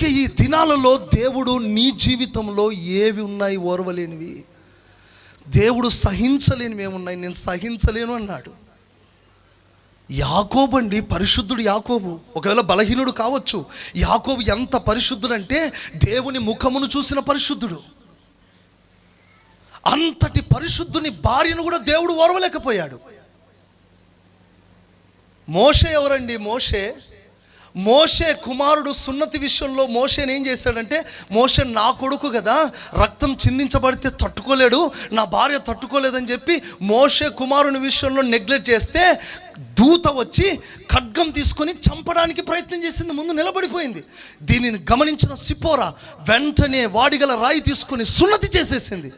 అందుకే ఈ దినాలలో దేవుడు నీ జీవితంలో ఏవి ఉన్నాయి ఓర్వలేనివి? దేవుడు సహించలేనివి ఏమున్నాయి? నేను సహించలేను అన్నాడు. యాకోబు అండి పరిశుద్ధుడు యాకోబు. ఒకవేళ బలహీనుడు కావచ్చు. యాకోబు ఎంత పరిశుద్ధుడంటే దేవుని ముఖమును చూసిన పరిశుద్ధుడు. అంతటి పరిశుద్ధుని భార్యను కూడా దేవుడు ఓర్వలేకపోయాడు. మోషే ఎవరండి? మోషే మోషే కుమారుడు సున్నతి విషయంలో మోషేని ఏం చేశాడంటే మోషే నా కొడుకు కదా రక్తం చిందించబడితే తట్టుకోలేడు నా భార్య తట్టుకోలేదని చెప్పి మోషే కుమారుని విషయంలో నెగ్లెక్ట్ చేస్తే దూత వచ్చి ఖడ్గం తీసుకొని చంపడానికి ప్రయత్నం చేసింది ముందు నిలబడిపోయింది. దీనిని గమనించిన సిపోరా వెంటనే వాడిగల రాయి తీసుకొని సున్నతి చేసేసింది.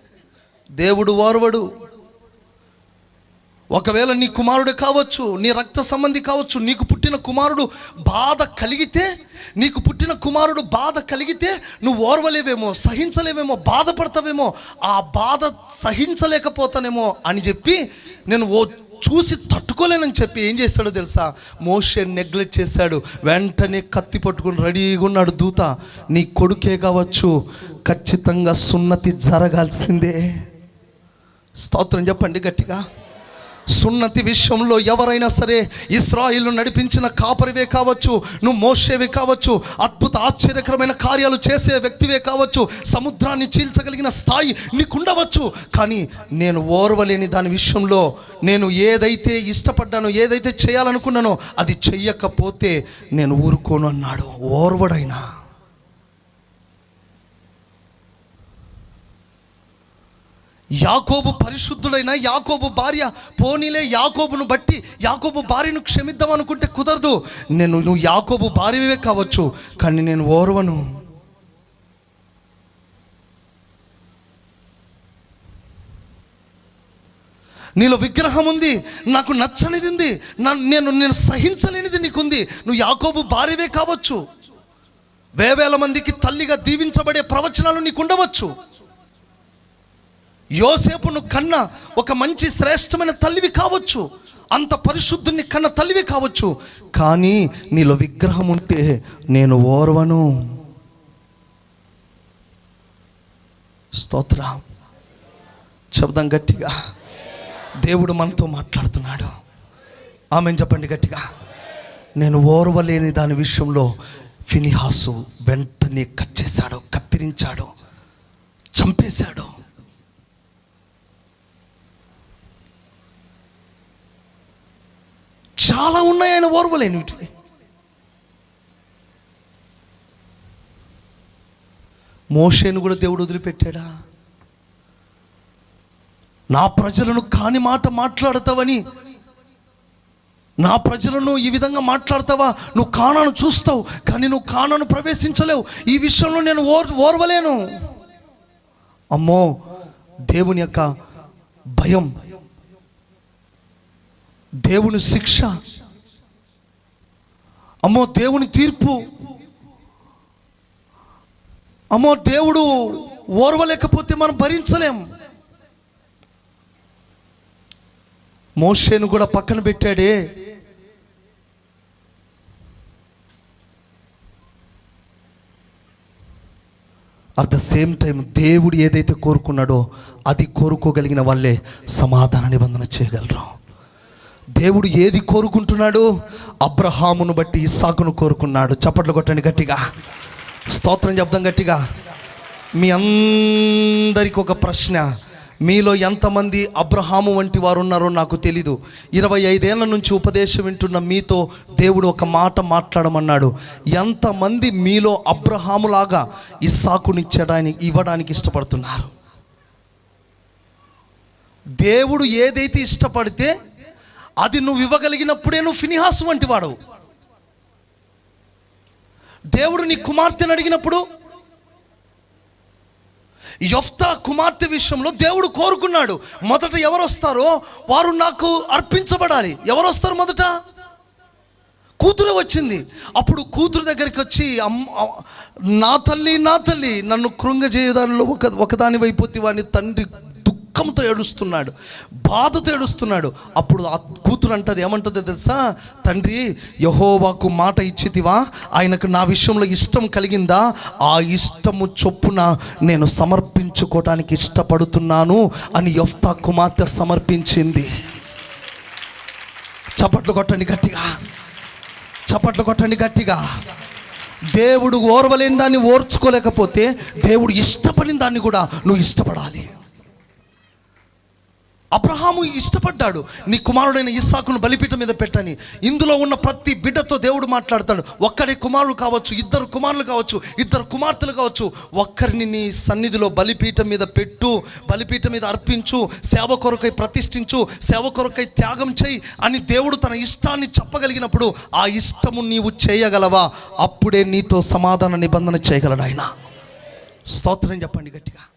దేవుడు వారువడు. ఒకవేళ నీ కుమారుడు కావచ్చు నీ రక్త సంబంధి కావచ్చు నీకు పుట్టి పుట్టిన కుమారుడు బాధ కలిగితే నీకు పుట్టిన కుమారుడు బాధ కలిగితే నువ్వు ఓర్వలేవేమో సహించలేవేమో బాధపడతావేమో ఆ బాధ సహించలేకపోతానేమో అని చెప్పి నేను ఓ చూసి తట్టుకోలేనని చెప్పి ఏం చేశాడో తెలుసా? మోషే నెగ్లెక్ట్ చేశాడు. వెంటనే కత్తి పట్టుకుని రెడీగా ఉన్నాడు దూత. నీ కొడుకే కావచ్చు ఖచ్చితంగా సున్నతి జరగాల్సిందే. స్తోత్రం చెప్పండి గట్టిగా. సున్నతి విషయంలో ఎవరైనా సరే ఇస్రాయిల్ నడిపించిన కాపరివే కావచ్చు నువ్వు మోసేవి కావచ్చు అద్భుత ఆశ్చర్యకరమైన కార్యాలు చేసే వ్యక్తివే కావచ్చు సముద్రాన్ని చీల్చగలిగిన స్థాయి నీకుండవచ్చు. కానీ నేను ఓర్వలేని దాని విషయంలో నేను ఏదైతే ఇష్టపడ్డానో ఏదైతే చేయాలనుకున్నానో అది చెయ్యకపోతే నేను ఊరుకోను అన్నాడు. ఓర్వడైనా. యాకోబు పరిశుద్ధుడైన యాకోబు భార్య పోనీలే యాకోబును బట్టి యాకోబు భార్యను క్షమిద్దాం అనుకుంటే కుదరదు. నేను నువ్వు యాకోబు భార్యవే కావచ్చు కానీ నేను ఓర్వను. నీలో విగ్రహం ఉంది నాకు నచ్చనిది ఉంది నేను నేను సహించలేనిది నీకుంది. నువ్వు యాకోబు భార్యవే కావచ్చు. వేవేల మందికి తల్లిగా దీవించబడే ప్రవచనాలు నీకు ఉండవచ్చు యోసేపును కన్న ఒక మంచి శ్రేష్టమైన తల్లివి కావచ్చు. అంత పరిశుద్ధుని కన్న తల్లివి కావచ్చు. కానీ నీలో విగ్రహం ఉంటే నేను ఓర్వను. స్తోత్ర. చెబుదాం గట్టిగా. దేవుడు మనతో మాట్లాడుతున్నాడు. ఆమె చెప్పండి గట్టిగా. నేను ఓర్వలేని దాని విషయంలో ఫినిహాసు వెంటనే కట్ చేశాడు కత్తిరించాడు చంపేశాడు. చాలా ఉన్నాయి ఆయన ఓర్వలేని వీటిని. మోషేను కూడా దేవుడు వదిలిపెట్టాడా? నా ప్రజలను కాని మాట మాట్లాడతావని నా ప్రజలను ఈ విధంగా మాట్లాడతావా? నువ్వు కానాను చూస్తావు కానీ నువ్వు కానాను ప్రవేశించలేవు. ఈ విషయంలో నేను ఓర్ ఓర్వలేను. అమ్మో దేవుని యొక్క భయం దేవుని శిక్ష. అమ్మో దేవుని తీర్పు. అమ్మో దేవుడు ఓర్వలేకపోతే మనం భరించలేం. మోషేను కూడా పక్కన పెట్టాడే. అట్ ద సేమ్ టైం దేవుడు ఏదైతే కోరుకున్నాడో అది కోరుకోగలిగిన వాళ్ళే సమాధాన నిబంధన చేయగలరు. దేవుడు ఏది కోరుకుంటున్నాడు అబ్రహామును బట్టి ఇస్సాకును కోరుకున్నాడు. చప్పట్లు కొట్టండి గట్టిగా. స్తోత్రం చెప్దాం గట్టిగా. మీ అందరికి ఒక ప్రశ్న. మీలో ఎంతమంది అబ్రహాము వంటి వారు ఉన్నారో నాకు తెలీదు. ఇరవై ఐదేళ్ళ నుంచి ఉపదేశం వింటున్న మీతో దేవుడు ఒక మాట మాట్లాడమన్నాడు. ఎంతమంది మీలో అబ్రహాములాగా ఇస్సాకునిచ్చడానికి ఇవ్వడానికి ఇష్టపడుతున్నారు? దేవుడు ఏదైతే ఇష్టపడితే అది నువ్వు ఇవ్వగలిగినప్పుడే నువ్వు ఫినిహాసు వంటి వాడవు దేవుడు నీ కుమార్తెను అడిగినప్పుడు యొఫ్తా కుమార్తె విషయంలో దేవుడు కోరుకున్నాడు. మొదట ఎవరు వస్తారో వారు నాకు అర్పించబడాలి. ఎవరు వస్తారు మొదట? కూతురు వచ్చింది. అప్పుడు కూతురు దగ్గరికి వచ్చి అమ్మ నా తల్లి నా తల్లి నన్ను కృంగజేయదానిలో ఒక ఒకదాని వైపోతే వాడిని తండ్రి దుఃఖంతో ఏడుస్తున్నాడు బాధతో ఏడుస్తున్నాడు. అప్పుడు ఆ కూతురు అంటది ఏమంటుంది తెలుసా? తండ్రి యహోవాకు మాట ఇచ్చితివా? ఆయనకు నా విషయంలో ఇష్టం కలిగిందా? ఆ ఇష్టము చొప్పున నేను సమర్పించుకోవటానికి ఇష్టపడుతున్నాను అని యొఫ్తా కుమార్తె సమర్పించింది. చప్పట్లు కొట్టండి గట్టిగా. చప్పట్లు కొట్టండి గట్టిగా. దేవుడు ఓర్వలేని దాన్ని ఓర్చుకోలేకపోతే దేవుడు ఇష్టపడిన దాన్ని కూడా నువ్వు ఇష్టపడాలి. అబ్రహాము ఇష్టపడ్డాడు. నీ కుమారుడైన ఇస్సాకును బలిపీఠం మీద పెట్టని. ఇందులో ఉన్న ప్రతి బిడ్డతో దేవుడు మాట్లాడతాడు. ఒక్కడే కుమారుడు కావచ్చు ఇద్దరు కుమారులు కావచ్చు ఇద్దరు కుమార్తెలు కావచ్చు ఒక్కరిని నీ సన్నిధిలో బలిపీఠం మీద పెట్టు బలిపీఠం మీద అర్పించు సేవ కొరకై ప్రతిష్ఠించు సేవ కొరకై త్యాగం చేయి అని దేవుడు తన ఇష్టాన్ని చెప్పగలిగినప్పుడు ఆ ఇష్టము నీవు చేయగలవా? అప్పుడే నీతో సమాధాన నిబంధన చేయగలడు ఆయన. స్తోత్రం చెప్పండి గట్టిగా.